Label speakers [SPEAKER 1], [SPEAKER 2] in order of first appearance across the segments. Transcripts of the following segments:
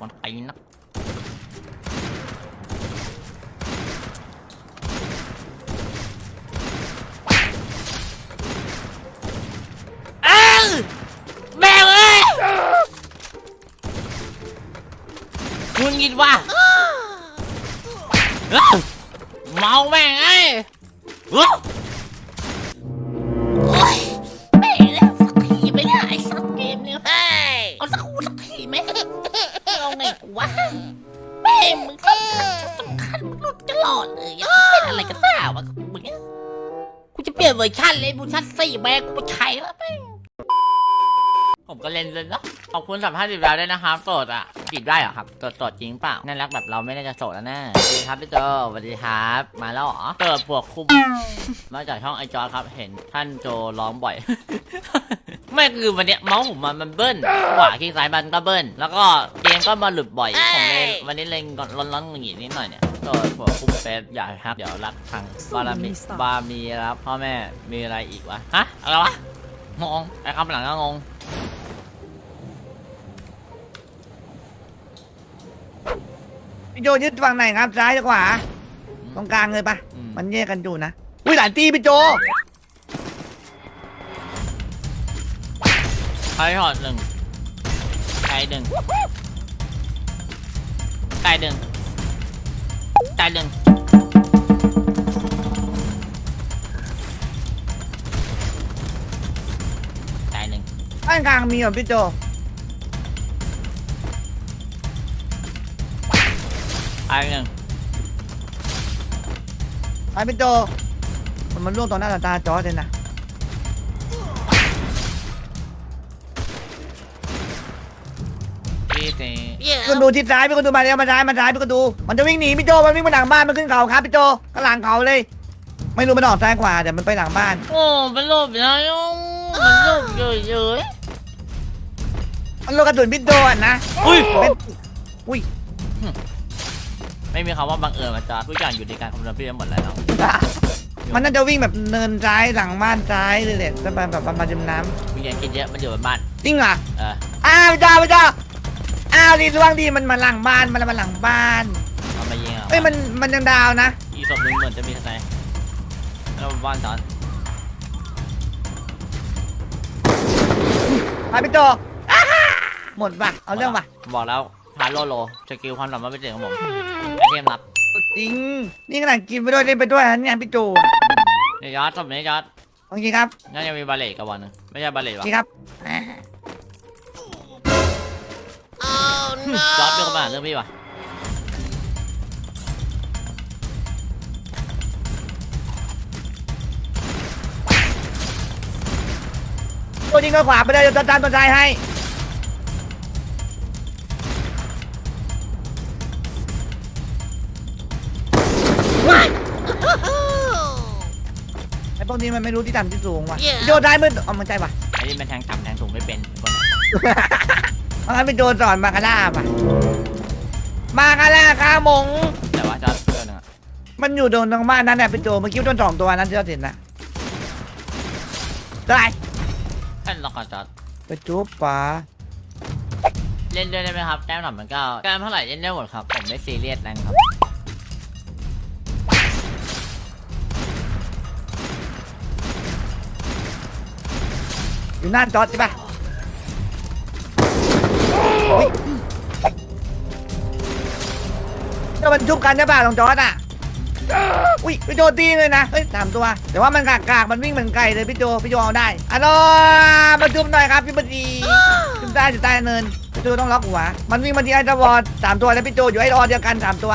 [SPEAKER 1] มันไปนักเอ้าแม่งเอ้ยคุณกินว่าเอ้าเมาแม่งไอ้ วะแม่มึงก็สำคัญมึงหลุดตลอดเลยเป็นอะไรกันบ้าวะมึงเนี่ยกูจะเปลี่ยนเวอร์ชันเลยเวอร์ชันสี่แม่กูไม่ใช้แล้วแม่งผมก็เล่นเลยเนาะขอบคุณสัมภาษณ์ดิบแล้วด้วยนะครับโสดอะจีบได้เหรอครับโสดโสดจริงเปล่าน่ารักแบบเราไม่น่าจะโสดแล้วแน่สวัสดีครับพี่โจสวัสดีครับ มาแล้วเหรอเกิดปวกคุมมาจากช่องไอจอครับเห็นท่านโจร้องบ่อย ไม่คือวันเนี้ยเมาส์ผมมันมันเบิ้ลขวาคลิกซ้ายมันก็เบิ้ลแล้วก็ เกมก็มาหลุดบ่อยผมเลยวันนี้เล่นก่อนร้อนๆอย่างงี้นิดหน่อยเนี่ยตัวหัวคุมเฟสอยากครับ เดี๋ยวรักทางบารมีบารมีครับพ่อแม่มีอะไรอีกวะฮะอะไรวะงงไอ้คำหลังก็งง
[SPEAKER 2] พี่โจยึดฝั่งไหนครับซ้ายหรือขวาตรงกลางเลยปะ
[SPEAKER 1] อืม
[SPEAKER 2] มันแยกกันอยู่นะอุ้ยหลานตีพี่โจ
[SPEAKER 1] ไข่หอดหนึ่งไก่หนึ่ง ไก่หนึ่งไก่หนึ่งไก่หนึ่ง
[SPEAKER 2] ด้านกลางมีเหรอพี่โจ
[SPEAKER 1] ไก่หนึ่ง
[SPEAKER 2] ไปพี่โจมันมันล่วงต่อหน้าต่อตาจอร์จเลยนะ
[SPEAKER 1] พี่สี่
[SPEAKER 2] พี่คนดูทิศซ้ายพี่คนดูมาแล้วมาซ้ายมาซ้ายพี่คนดู มันจะวิ่งหนีพี่โจมันวิ่งมาหลังบ้านมันขึ้นเขาครับพี่โจก็หลังเขาเลย ไม่รู้มันออกซ้ายขวาแต่มันไปหลังบ้าน
[SPEAKER 1] โอ้เป็นรูปนะยงมันรูปเยอะเยอะ
[SPEAKER 2] มันลูกกระสุนพี่โจอะนะ
[SPEAKER 1] อุ้ย
[SPEAKER 2] เป็นอุ้ย
[SPEAKER 1] ไม่มีคำว่าบังเอิญมาจอดทุกอย่างอยู่ในการคำนวณพี่ทั้งหมดแล้วเนาะ
[SPEAKER 2] มันน่าจะวิ่งแบบเนินซ้ายหลังบ้านซ้ายเลยแหละจะไปแบบประมาณจมน้
[SPEAKER 1] มีอย่างกินเยอะมันอยู่บนบ้านำ
[SPEAKER 2] จริงเหรอ
[SPEAKER 1] เออ
[SPEAKER 2] อ้าวพี่โจพี่โจอ้าวดีสว่างดีมันมาหลังบ้านมันมาหลังบ้าน
[SPEAKER 1] เอามายิงอะ
[SPEAKER 2] เอ้ยมันมันยังดาวนะ
[SPEAKER 1] อีกศพหนึ่งเหมือนจะมีทนายแล้วบ้านจอด
[SPEAKER 2] ไปพี่โจอ้าฮ่าหมดป่ะเอาเรื่องป่ะ
[SPEAKER 1] บอกแล้วพาโลโลสกิลความสามารถพิเศษของผมไอเทมลับ
[SPEAKER 2] จริงนี่ขนาดกินไปด้วยเล่นไปด้วยนะเนี่ยพี่โจ
[SPEAKER 1] เนี่ยยอดศพนี้ยอด
[SPEAKER 2] โอเคครับ
[SPEAKER 1] น่าจะมีบาเลตกับวันหนึงไม่ใช่บาเลต
[SPEAKER 2] โอ
[SPEAKER 1] วะ
[SPEAKER 2] เคครับอ่า
[SPEAKER 1] จอดเป็นคนมาหาเรื่องพี่วะ
[SPEAKER 2] ตัวจริงก็ขวาไปเลยเดี๋ยวจะตามตัวใจให้ไอ้พวกนี้มันไม่รู้ที่ต่ำที่สูงว่ะพี่โจได้มืดเอามันใจว่ะ
[SPEAKER 1] ไอ้นี่มันแทงต่ำแทงสูงไม่เป็นคน ไหน
[SPEAKER 2] เพราะงั้นพี่โจสอนมาคาร่าป่ะมาคาร่าคาหมง
[SPEAKER 1] แต่ว่าจอดตัวหนึงอะ
[SPEAKER 2] มันอยู่ตรงตรงบ้านนั่นแหละพี่โจเมื่อกี้โดนสองตัวนั้นที่เราเห็นนะได้
[SPEAKER 1] แค่ล็อกก่อนจอด
[SPEAKER 2] ไปจุ๊บป๋า
[SPEAKER 1] เล่นด้วยได้ไหมครับแต้มหน่อยมันก็แต้มเท่าไหร่เล่นได้หมดครับ ผมไม่ซีเรียสนะครับ
[SPEAKER 2] อยู่หน้าจอดใช่ปะ เฮ้ยเดี๋ยวมันชุบกันใช่ป่ะตรงจอดอะอุ้ยพี่โจตีเลยนะเฮ้ยสามตัว แต่ว่ามันกากากๆมันวิ่งเหมือนไก่เลยพี่โจพี่โจเอาได้อะโนมาจุบหน่อยครับพี่บดีจุบได้จุบได้เนินพี่โจต้องล็อกหัวมันวิ่งมาที่ไอ้ตะวอดสามตัวแล้วพี่โจอยู่ไอ้ออเดียวกันสามตัว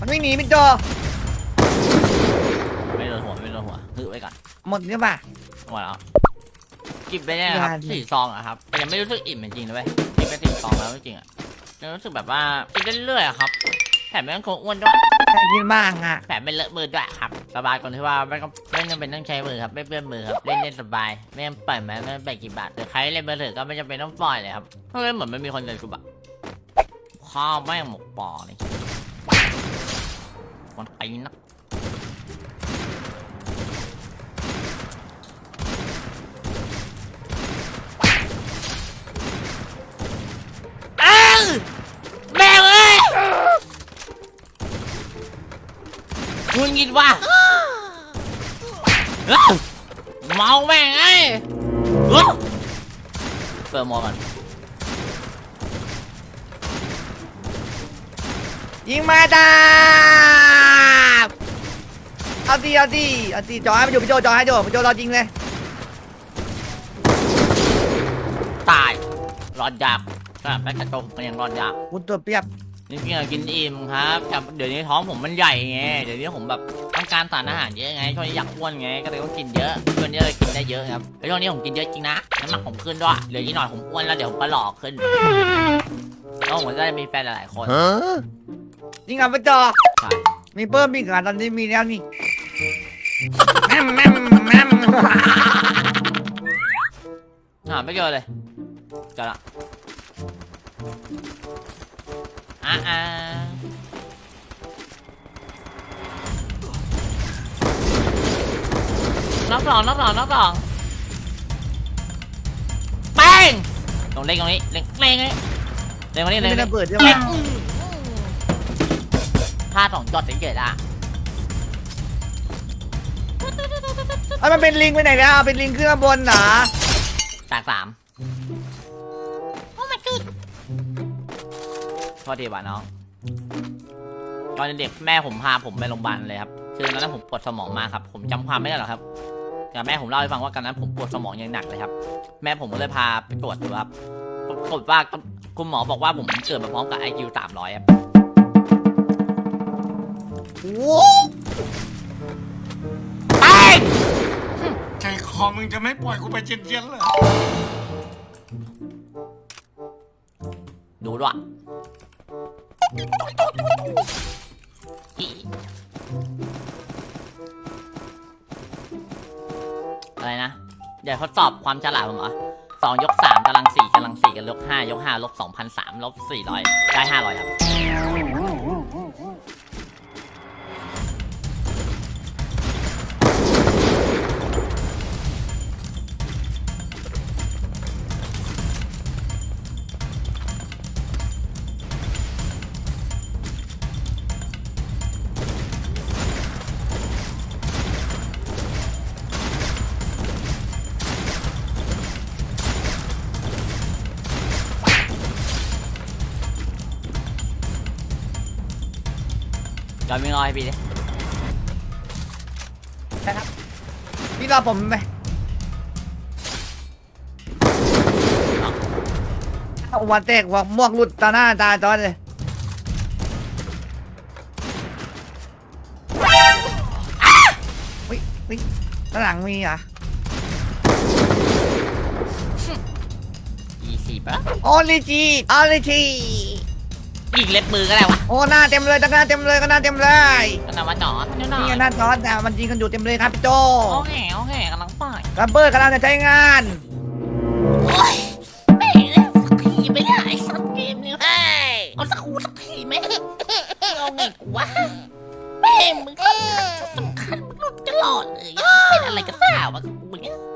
[SPEAKER 2] มันวิ่งหนีพี่โจ
[SPEAKER 1] ไม่โดนหัว ไม่โดนหัวถือไว้ก่อน
[SPEAKER 2] หมดใช่ปะ
[SPEAKER 1] หมดแล้วกินไปเนี่ยนะครับ
[SPEAKER 2] ยาดี
[SPEAKER 1] สี่ซองอะครับแต่ยังไม่รู้สึกอิ่มจริงๆนะเว้ยกินไปสี่ซองแล้วจริงๆอะยังรู้สึกแบบว่ากินเรื่อยๆอะครับแถมไม่ต้องคงอ้วนด้วย
[SPEAKER 2] ให้กินบ้างอะ
[SPEAKER 1] แถมไม่เลอะมือด้วยครับสบายตรงที่ว่าไม่ต้องไม่จำเป็นต้องใช้มือครับไม่เปื้อนมือครับเล่นเล่นสบายไม่ต้องปล่อยไหมไม่ต้องไปกี่บาทหรือใครเล่นมือถือก็ไม่จำเป็นต้องปล่อยเลยครับเพราะเลยเหมือนไม่มีคนเดินกูแบบข้าวแม่งหมกปอนี่มันไปนัก งิดว่ะเอ้าเมาแม่งไอ้เอ้าเปิดหมอก่อน
[SPEAKER 2] ยิงมาดาบเอาดีเอาดีเอาดีจอให้ไปอยู่พี่โจจอให้โจพี่โจรอยิงเลย
[SPEAKER 1] ตาย รอดยากแต่แม่กระโจมมันยังรอดยาก
[SPEAKER 2] กูตัวเป รียบ
[SPEAKER 1] นี่พี่กินอิ่มครับแต่เดี๋ยวนี้ท้องผมมันใหญ่ไง เดี๋ยวนี้ผมแบบต้องการสารอาหารเยอะไง ช่วงนี้อยากอ้วนไง ก็เลยต้องกินเยอะช่วงนี้เลยกินได้เยอะครับแล้วช่วงนี้ผมกินเยอะจริงนะ น้ำหนักผมขึ้นด้วยเดี๋ยวนี้หน่อยผมอ้วนแล้วเดี๋ยวผมก็หล่อขึ้นแล้วผมก็จะมีแฟนหลายๆคน
[SPEAKER 2] ยิงเอาไปจอ
[SPEAKER 1] ใช่
[SPEAKER 2] มีเพิ่มอีกอะตอนนี้มีแล้วนี่แม่มแม่มแม่ม
[SPEAKER 1] หาไม่เจอเลยเจอละ อ่าอ่านับสองนับสองนับสองแป้งตรงเล็งตรงนี้เล็งเล็งนี้เล็งตรงนี้เล็ง
[SPEAKER 2] ไม่
[SPEAKER 1] ตร
[SPEAKER 2] ระ
[SPEAKER 1] งนี้
[SPEAKER 2] เบิดใช่ไหม
[SPEAKER 1] เล็งพลาดสองจอดเฉยๆละ
[SPEAKER 2] เอ้ยมันเป็นลิงไปไหนแล้วเป็นลิงขึ้นมาบนเหรอ
[SPEAKER 1] แตกสาม ษทีว่ะน้องตอนเด็กแม่ผมพาผมไปโรงพยาบาลเลยครับคือตอนนั้นผมปวดสมองมากครับ ผมจำความไม่ได้หรอกครับแต่แม่ผมเล่าให้ฟังว่าตอนนั้นผมปวดสมองอย่างหนักเลยครับ แม่ผมก็เลยพาไปตรวจดูครับปรากฏว่าคุณหมอบอกว่าผมเกิดมาพร้อมกับ IQ 300ครับ
[SPEAKER 2] โอ้
[SPEAKER 1] แป้ง
[SPEAKER 3] ใจคอมึงจะไม่ปล่อยกูไปเจียนๆเลย
[SPEAKER 1] ดูด้วย อะไรนะ เดี๋ยวทดสอบความฉลาดผมเหรอสองยกสามกำลังสี่กำลังสี่กับลบห้ายกห้าลบสองพันสามลบสี่ร้อยได้ห้าร้อยครับ จอยวิ่งรอให้พี่ดิ
[SPEAKER 2] พี่รอผมไปเอาวันแตกหัวม่วงหลุดตาหน้าตาจอเลยวิวิด้านหลังมีเหรอะ
[SPEAKER 1] ยี่สิบอะ
[SPEAKER 2] โอลิจีโอลิจี
[SPEAKER 1] อีกเล็บมือก็ได้วะ
[SPEAKER 2] โอ้หน้าเต็มเลยตั้งหน้าเต็มเลยก็หน้าเต็มเลย
[SPEAKER 1] ก็นำมาจอดนิดหน่อ
[SPEAKER 2] นี่
[SPEAKER 1] ย
[SPEAKER 2] หน้าจอแต่มันยิงกันอยู่เต็มเลยครับพี่โจ
[SPEAKER 1] โอเคโอเคกำลังไป
[SPEAKER 2] กระเบิดกำลังจะใช้งาน
[SPEAKER 1] โอ้ยแม่งเลยสักทีไปเนี่ยไอ้สักเกมเนี่ยเฮ้ยเอาสักคูสักทีไหมเอาไงกูวะแม่งมึงก็สำคัญมึงหลุดตลอดเลยเป็นอะไรกันบ้าวะกับกูเนี่ยกูจะ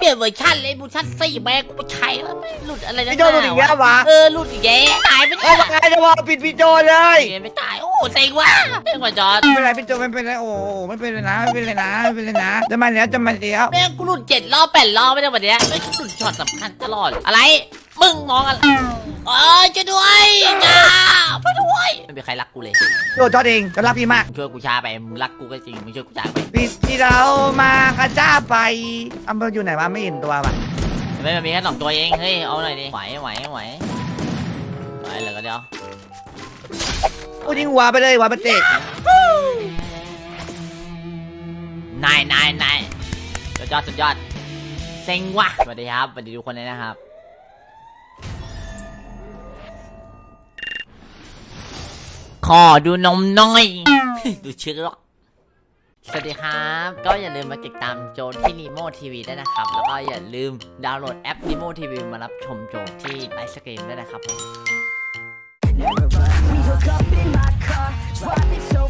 [SPEAKER 1] เปลี่ยนเวอร์ชันเลยเวอร์ชันสี่แม่งกูไปใช้แล้วไม่หลุดอะไรนะ
[SPEAKER 2] พี่โจหลุดอีกแล้ววะ
[SPEAKER 1] เออหลุดอีกแย่ตายไป
[SPEAKER 2] เอ้
[SPEAKER 1] เนี่ย
[SPEAKER 2] ยไงจะบอกปิดพี่โจเลย
[SPEAKER 1] เกมไม่ตายโอ้โหเซ็งว่ะเซ็งกว่าจอด
[SPEAKER 2] ไม่เป็นไรพี่โจไม่เป็นไรโอ้โหไม่เป็นไรนะไม่เป็นไรนะไม่เป็นไรนะจะมาแล้วจะมาแล้ว
[SPEAKER 1] แม่งกูหลุดเจ็ดรอบแปดรอบไม่ได้วันเนี้ยไม่งหลุดช็อตสำคัญตลอดอะไร มึงมองอะไร กกูเลย
[SPEAKER 2] โจจอดเองจะรักพี่มาก
[SPEAKER 1] มึงช่วยกูช้าไปมึงรักกูก็จริงมึงช่วยกูช้าไป
[SPEAKER 2] ปิดที่เรามากระจ้าไปอำเภออยู่ไหนวะไม่เห็นตัววะ
[SPEAKER 1] ไม่มันมีแค่สองตัวเองเฮ้ยเอาหน่อยดิไหวไหวไหวไหวเหลือก็เดียว
[SPEAKER 2] กูยิงหัวไปเลยหัวไปเตะ
[SPEAKER 1] นายนายนายสุดยอดสุดยอดเซ็งว่ะสวัสดีครับสวัสดีทุกคนเลยนะครับ อดูนมหน่อย ดูชื่อหรอกสวัสดีครับ ก็อย่าลืมมาติดตามโจที่ Nemo TV ด้วยนะครับ แล้วก็อย่าลืมดาวน์โหลดแอป Nemo TV มารับชมโจที่ไลฟ์สตรีมด้วยนะครับผม
[SPEAKER 4] We hook up in my car, driving so